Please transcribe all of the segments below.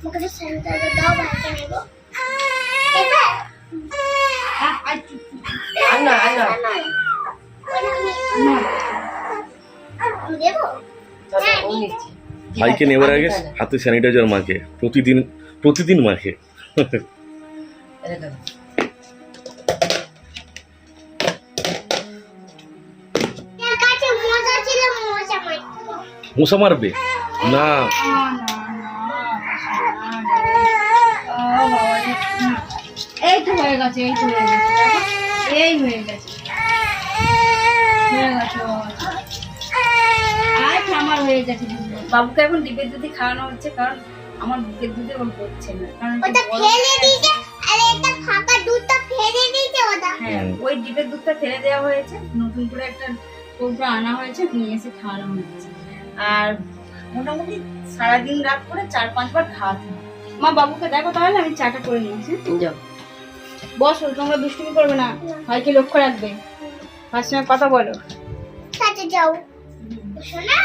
আমাকে স্যানিটাইজার দাও ভাইকে নেব। ভাইকে নেবার আগে হাতে স্যানিটাইজার মাখে প্রতিদিন প্রতিদিন মাখে। মশা মারবে? না। তো হয়ে গেছে এই তো হয়ে গেছে। এই হয়ে গেছে। হয়ে গেছে আমার হয়ে গেছে বাবুকে এখন ডিপের দুধে খাওয়ানো হচ্ছে কারণ আমার বুকের দুধে ওর হচ্ছে না। কারণ ওটা ফেলে দিয়েছে আর এটা ফাঁকা দুধটা ফেলে দিয়েছে ওটা। হ্যাঁ ওই ডিপের দুধটা ফেলে দেওয়া হয়েছে নতুন করে একটা কৌটো আনা হয়েছে নিয়ে এসে খাওয়ানো হচ্ছে আর মোটামুটি সারাদিন রাত করে চার পাঁচবার খাওয়াতে মা বাবুকে দেখো তাহলে আমি চাটা করে নিয়েছি। যাও। বসো তোমরা দুষ্টুমি করবে না। ভাইকে লক্ষ্য রাখবে? সঙ্গে কথা বলো। সাথে যাও। শোনা?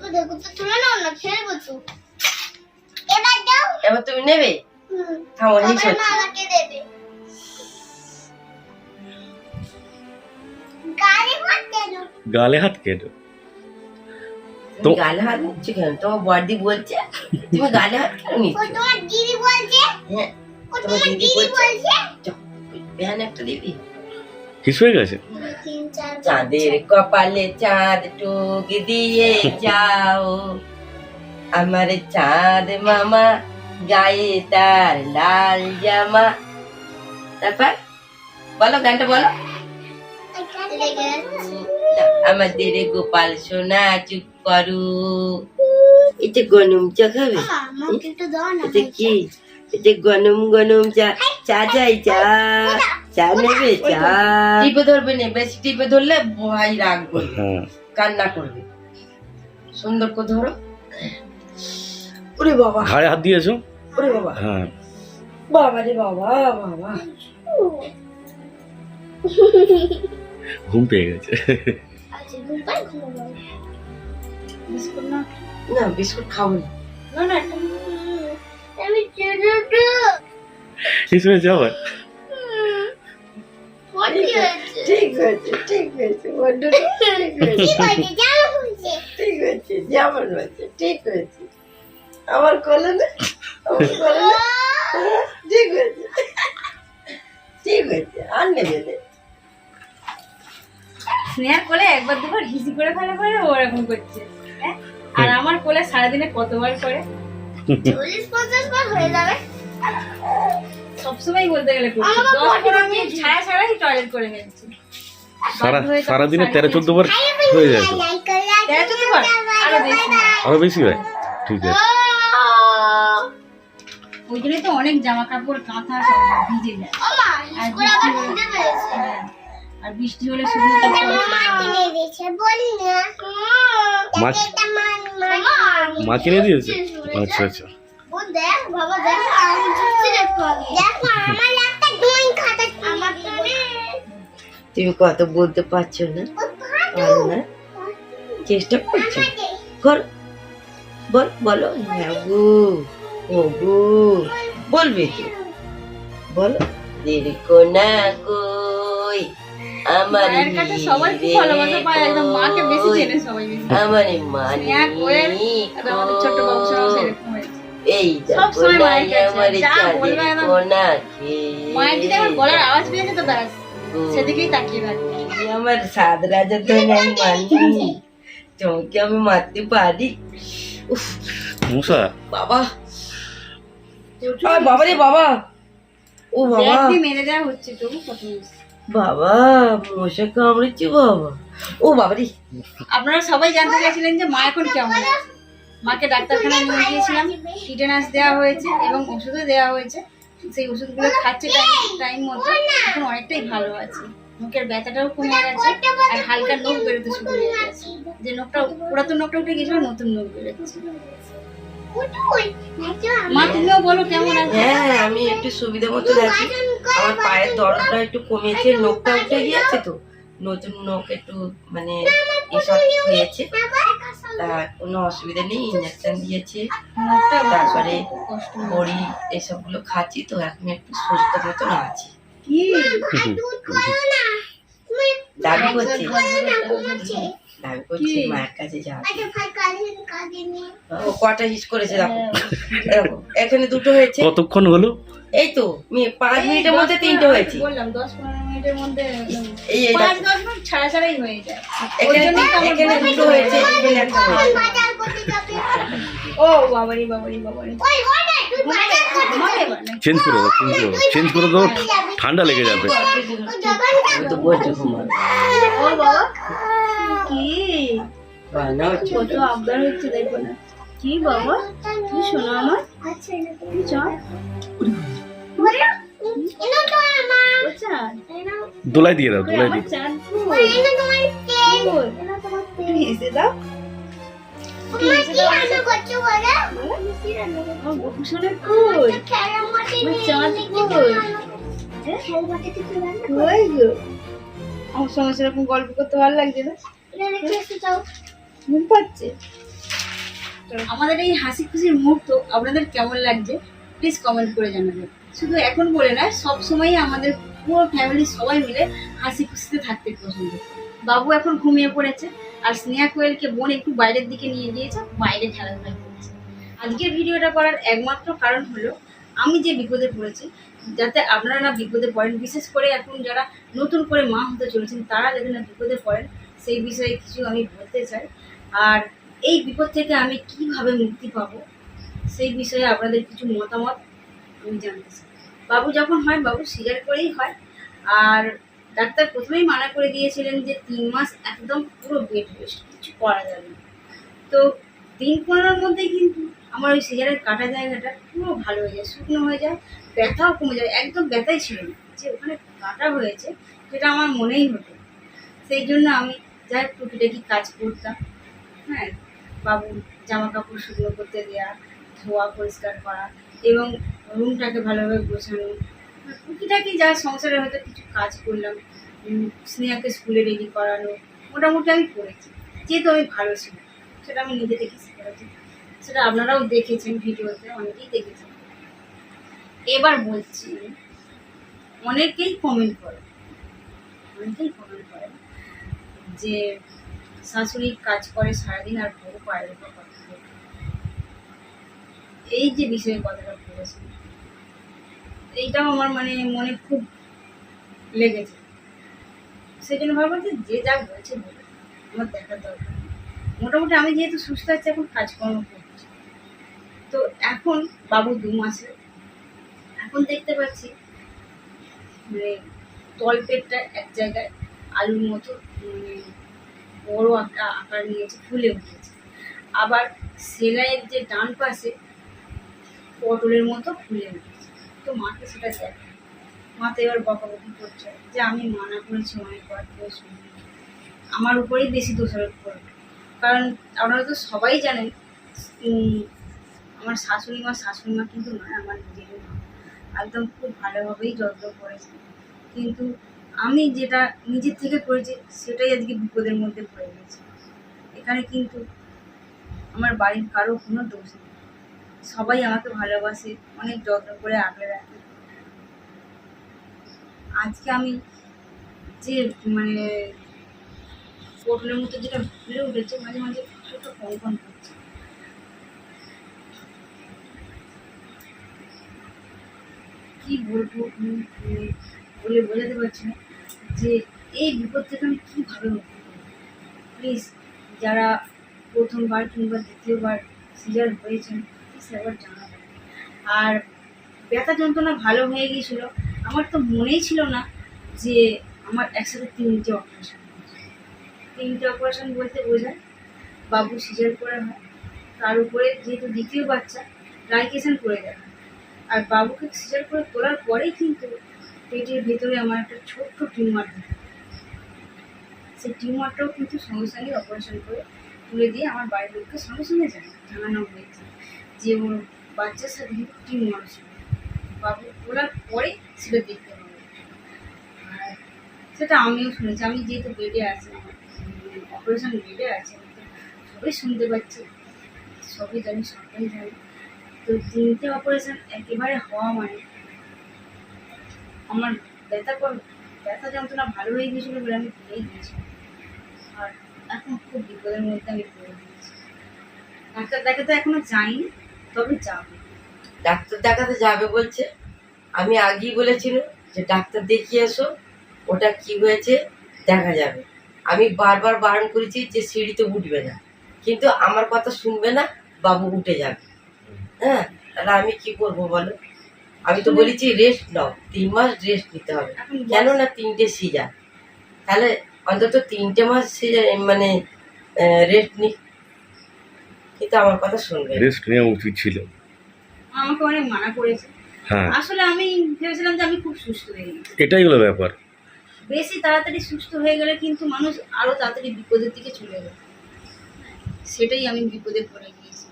তো দেখো তো তুলে নাও না খেলব তো এবার দাও। এবার তুমি নেবে? থামো আমাকে দেবে। গালে হাত কেটে তুমি গালে হাত নিচ্ছ কেন? তোমার বড়দি বলছে তুমি গালে হাত কেন নিচ্ছ? তোমার দিদি বলছে? হ্যাঁ। হিস হয়ে গেছে? চাঁদের কপালে চাঁদ টুক দিয়ে যাও। আমার চাঁদ মামা গায়ে তার লাল জামা। তারপর বলো গানটা বলো। আমাদের গোপাল সোনা চুপ করু। এটা গনুম চা খাবে? এটা কি? এটা গনম গনম চা চা চাই চা চা নেবে চা। টিপে ধরবে না বেশি টিপে ধরলে ভাই রাগ করবে হ্যাঁ। কান্না করবে। সুন্দর করে ধরো। ওরে বাবা। ঘাড়ে হাত দিয়েছ? ওরে বাবা। হ্যাঁ। বাবা রে বাবা বাবা। ঘুম পেয়ে গেছে। আচ্ছা, ঘুম পাই, ঘুমাবো। বিস্কুট না? না বিস্কুট খাব না। না না হয়েছে পটি হয়েছে ঠিক হয়েছে হয়েছে যেমন হয়েছে হয়েছে আমার কোলে না? আমার কোলে না? ঠিক হয়েছে ঠিক হয়েছে আর নেবে না। স্নেহার কোলে একবার দুবার হিসি করে ফেলে পরে ও এরকম করছে হ্যাঁ? আর আমার কোলে সারাদিনে কতবার করে? চল্লিশ পঞ্চাশ বার হয়ে যাবে সবসময় বলতে গেলে। ছাড়া ছাড়াই টয়লেট করে ফেলছে সারা সারাদিনে তেরো চোদ্দ বার হয়ে যায় আরও বেশি হয়? ঠিক আছে। ওই জন্যই তো অনেক জামা কাপড় কাঁথা সব ভিজে যায়। আর বৃষ্টি খুঁজে হ্যাঁ। আর বৃষ্টি হলে শুধু এটা মামা কিনে দিয়েছে বলি না মা- কিনে দিয়েছে? আচ্ছা আচ্ছা। বোন দেখ বাবা দেখ আমি ছুটছি দেখো আগে। দেখো আমার একটা ড্রয়িং খাতা আমার তো নেই তুমি কত বলতে পারছ না? না? চেষ্টা করছ? কর। বল বলো। হ্যাঁ গো ও গো। বলবে কি? বলো। দেরি কোনা কই। আমার কাছে সবাই খুব ভালোবাসা পায় একদম মাকে বেশি চেনে সবাই আমার আমাদের বাবু সেরকম এই সব সময় মায়ের কাছে, আমার যা চাঁদের বলবে একদম- কোনা মায়ের যদি আমার গলার আওয়াজ পেয়েছে তো ব্যাস সেদিকেই তাকিয়ে থাকবে আমার সাত রাজা তো আমি মানি তোমাকে আমি মারতে পারি? উফ, মশা বাবা। বাবা রে বাবা। ও বাবা। মেরে দেওয়া হচ্ছে তবু কত মিস। বাবা, মশা কামড়েছে বাবা। ও বাবা রে, আপনারা সবাই জানতে চাইছিলেন যে মা এখন কেমন? আছে মাকে ডাক্তারখানায় নিয়ে গিয়েছিলাম টিটেনাস দেওয়া হয়েছে এবং ওষুধও দেওয়া হয়েছে। সেই ওষুধগুলো খাচ্ছে টাইম টাইম মতো, এখন অনেকটাই ভালো আছে। মুখের ব্যথাটাও কমে গেছে, আর হালকা নখ বেরোতে শুরু হয়ে গেছে। যে নখটা, পুরাতন নখটা উঠে গেছিল নতুন নখ বেরোচ্ছে। মা তুমিও বলো কেমন আছে? হ্যাঁ আমি একটু সুবিধা মতো আছি। আমার পায়ের দরদটা একটু কমেছে নখটা উঠে গিয়েছে তো। নতুন নখ একটু মানে এসব হয়েছে। তা কোনো অসুবিধা নেই ইঞ্জেকশন দিয়েছে। তারপরে বড়ি এসবগুলো খাচ্ছি তো এখন একটু সুস্থ মতন আছি। দাবি করছে মায়ের কাছে আচ্ছা ও কটা হিস করেছে দেখো। দেখো এখানে দুটো হয়েছে। কতক্ষণ হলো? এই তো পাঁচ মিনিটের মধ্যে তিনটে হয়েছে। বললাম দশ পনেরো মিনিটের মধ্যে এই এই পাঁচ দশ মিনিট ছাড়া ছাড়াই হয়ে যায়। এখানে দুটো হয়েছে ও বাবারি বাবারি বাবারি। ওই ওই না তুই বাজার করতে ঘুমাবে এবার নাকি? চেঞ্জ করে দাও চেঞ্জ করে চেঞ্জ করে দাও ঠান্ডা লেগে যাবে। তো বলছি ও বাবা। কি? কত আবদার হচ্ছে দেখো না। কি বাবা? কি শোনো আমার? আচ্ছা দোলাই দিয়ে দাও দোলাই দিয়ে। দাও। রান্না করছ আমার সঙ্গে সেরকম গল্প করতে ভালো লাগছে না। পাচ্ছে আমাদের এই হাসি খুশির মুহূর্ত আপনাদের কেমন লাগছে? প্লিজ কমেন্ট করে জানাবেন। শুধু এখন বলে না, সব সময় আমাদের পুরো ফ্যামিলি সবাই মিলে হাসি খুশিতে থাকতে পছন্দ বাবু এখন ঘুমিয়ে পড়েছে, আর স্নেহা কোয়েলকে বোন একটু বাইরের দিকে নিয়ে গিয়েছে, বাইরে খেলাধুলা করছে। আজকের ভিডিওটা করার একমাত্র কারণ হলো, আমি যে বিপদে পড়েছি, যাতে আপনারা না বিপদে পড়েন। বিশেষ করে এখন যারা নতুন করে মা হতে চলেছেন, তারা যাতে না বিপদে পড়েন সেই বিষয়ে কিছু আমি বলতে চাই। আর এই বিপদ থেকে আমি কীভাবে মুক্তি পাব, সেই বিষয়ে আপনাদের কিছু মতামত আমি জানতে চাই। বাবু যখন হয়, বাবু সিজার করেই হয়। আর ডাক্তার প্রথমেই মানা করে দিয়েছিলেন যে তিন মাস একদম পুরো বেড রেস্ট কিছু করা যাবে না। তো দিন পনেরোর মধ্যে কিন্তু আমার ওই সিজারের কাটা জায়গাটা পুরো ভালো হয়ে যায়, শুকনো হয়ে যায়, ব্যথাও কমে যায়, একদম ব্যথাই ছিল না। যে ওখানে কাটা হয়েছে, সেটা আমার মনেই হতো সেই জন্য আমি যা টুকিটাকি কাজ করতাম। হ্যাঁ বাবু জামা কাপড় শুকনো করতে দেওয়া ধোয়া, পরিষ্কার করা, এবং রুমটাকে ভালোভাবে গোছানো। টুকিটাকি যা সংসারে হয়তো কিছু কাজ করলাম স্নেহাকে স্কুলে রেডি করানো, মোটামুটি আমি করেছি। যেহেতু আমি ভালো ছিল সেটা আমি নিজে থেকে শিখেছি সেটা আপনারাও দেখেছেন ভিডিওতে, অনেকেই দেখেছেন। এবার বলছি, অনেকেই কমেন্ট করে, অনেকেই কমেন্ট করে যে শাশুড়ি কাজ করে সারাদিন আর বউ পায়ের উপর কথা। এই যে বিষয়ে কথাটা বলেছেন, এইটাও আমার মানে মনে খুব লেগেছে। সেই জন্য ভাবলাম যে যে যা বলছে বলে আমার দেখার দরকার মোটামুটি আমি যেহেতু সুস্থ আছি, এখন কাজকর্ম করছি। তো এখন বাবু দু মাসে, এখন দেখতে পাচ্ছি মানে তলপেটটা এক জায়গায় আলুর মতো বড় একটা আকার নিয়েছে, ফুলে উঠেছে। আবার সেলাইয়ের যে ডান পাশে পটলের মতো ফুলে উঠেছে। তো মাকে সেটা দেখে। মাতে এবার বকাবকি করছে যে, আমি মানা করেছি অনেকবার কেউ শুনি আমার উপরেই বেশি দোষারোপ করবে কারণ আপনারা তো সবাই জানেন আমার শাশুড়ি মা শাশুড়ি মা কিন্তু নয়, আমার নিজের মা। একদম খুব ভালোভাবেই যত্ন করেছে কিন্তু আমি যেটা নিজের থেকে করেছি, সেটাই আজকে বিপদের মধ্যে পড়ে গেছে। এখানে কিন্তু আমার বাড়ির কারও কোনো দোষ নেই। সবাই আমাকে ভালোবাসে, অনেক যত্ন করে আগলে রাখে। আজকে আমি যে মানে পটলের মতো যেটা ফুলে উঠেছে, মাঝে মাঝে ছোট কঙ্কন করছে। কি বলব বলে বোঝাতে পারছি না। যে এই বিপদ থেকে আমি কীভাবে মুক্তি প্লিজ যারা প্রথমবার কিংবা দ্বিতীয়বার সিজার হয়েছেন প্লিজ একবার জানাবেন। আর ব্যথা যন্ত্রণা ভালো হয়ে গিয়েছিল, আমার তো মনেই ছিল না যে আমার একসাথে তিনটে অপারেশন তিনটে অপারেশন বলতে বোঝায়, বাবু সিজার করে হয় তার উপরে যেহেতু দ্বিতীয় বাচ্চা লাইকেশন করে দেয় আর বাবুকে সিজার করে তোলার পরেই কিন্তু পেটের ভেতরে আমার একটা ছোট্ট টিউমার সেই টিউমারটাও কিন্তু সঙ্গে সঙ্গে অপারেশন করে তুলে দিয়ে আমার বাড়ির লোককে সঙ্গে সঙ্গে জানা জানানো হয়েছে যে ওর বাচ্চার সাথে টিউমার ছিল। বাবু তোলার পরে সেটা দেখতে হবে আর সেটা আমিও শুনেছি, আমি যেহেতু বেডে আছি অপারেশন বেডে আছে সবই শুনতে পাচ্ছি, সবই জানি সবই জানি। তো তিনটে অপারেশন একেবারে হওয়া মানে আমার ব্যথা ব্যথা যন্ত্রণা ভালো হয়ে গিয়েছিল বলে আমি ভুলেই গিয়েছিলাম। আর এখন খুব বিপদের মধ্যে আমি পড়ে গিয়েছি। ডাক্তার দেখাতে এখনও যাইনি, তবে যাব। ডাক্তার দেখাতে যাবে বলছে। আমি আগেই বলেছিল যে ডাক্তার দেখিয়ে এসো, ওটা কি হয়েছে দেখা যাবে। আমি বারবার বারণ করেছি যে সিঁড়িতে উঠবে না। কিন্তু আমার কথা শুনবে না, বাবু উঠে যাবে। হ্যাঁ তাহলে আমি কি করব বলো? আমি তো বলেছি রেস্ট নাও তিন মাস রেস্ট নিতে হবে। এখন কেন না তিনটে সিজার তাহলে অন্তত তিনটে মাস সিজার মানে রেস্ট নি। কিন্তু আমার কথা শুনবে। রেস্ট নেওয়া উচিত ছিল। আমাকে অনেক মানা করেছে। হ্যাঁ। আসলে আমি ভেবেছিলাম যে আমি খুব সুস্থ হয়ে গেছি এটাই হলো ব্যাপার। বেশি তাড়াতাড়ি সুস্থ হয়ে গেলে কিন্তু মানুষ আরও তাড়াতাড়ি বিপদের দিকে চলে যায়। সেটাই আমি বিপদে পড়ে গিয়েছি।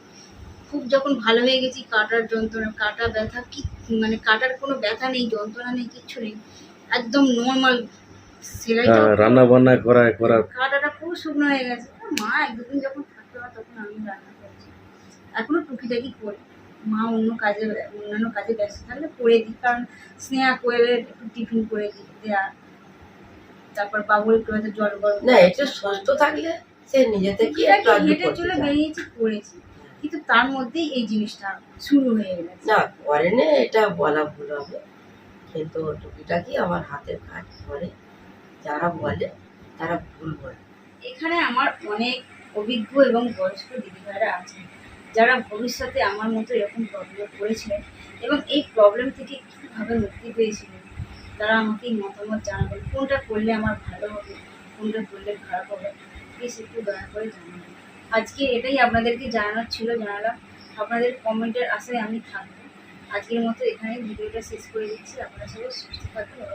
খুব যখন ভালো হয়ে গেছি কাটার যন্ত্রণা কাটা ব্যথা কি মানে কাটার কোনো ব্যথা নেই যন্ত্রণা নেই কিচ্ছু নেই একদম নর্মাল হ্যাঁ, রান্না বান্না করা করা। কাটাটা পুরো শুকনো হয়ে গেছে। মা এক দুদিন যখন থাকতে হয় তখন আমি রান্না করছি। এখনও টুকিটাকি করি। মা অন্য কাজে অন্যান্য কাজে ব্যস্ত থাকলে করে দিই কারণ স্নেহা কোয়েলের একটু টিফিন করে দিই দেয়া। তারপর বাবুর একটু হয়তো জল গরম না এটা সুস্থ থাকলে সে নিজে থেকে হেঁটে চলে। বেরিয়েছি করেছি। কিন্তু তার মধ্যেই এই জিনিসটা শুরু হয়ে গেছে। না করে না এটা বলা ভুল হবে। কিন্তু টুকিটাকি আমার হাতের কাজ করে? যারা বলে তারা ভুল বলে। এখানে আমার অনেক অভিজ্ঞ এবং বয়স্ক দিদিভাইরা আছেন যারা ভবিষ্যতে আমার মতো এরকম প্রবলেমে পড়েছিলেন এবং এই প্রবলেম থেকে কীভাবে মুক্তি পেয়েছিলেন তারা আমাকে মতামত জানাবেন। কোনটা করলে আমার ভালো হবে কোনটা করলে খারাপ হবে প্লিজ একটু দয়া করে জানাবেন। আজকে এটাই আপনাদেরকে জানানোর ছিল, জানালাম। আপনাদের কমেন্টের আশায় আমি থাকব। আজকের মতো এখানে ভিডিওটা শেষ করে দিচ্ছি। আপনারা সবাই সুস্থ থাকবেন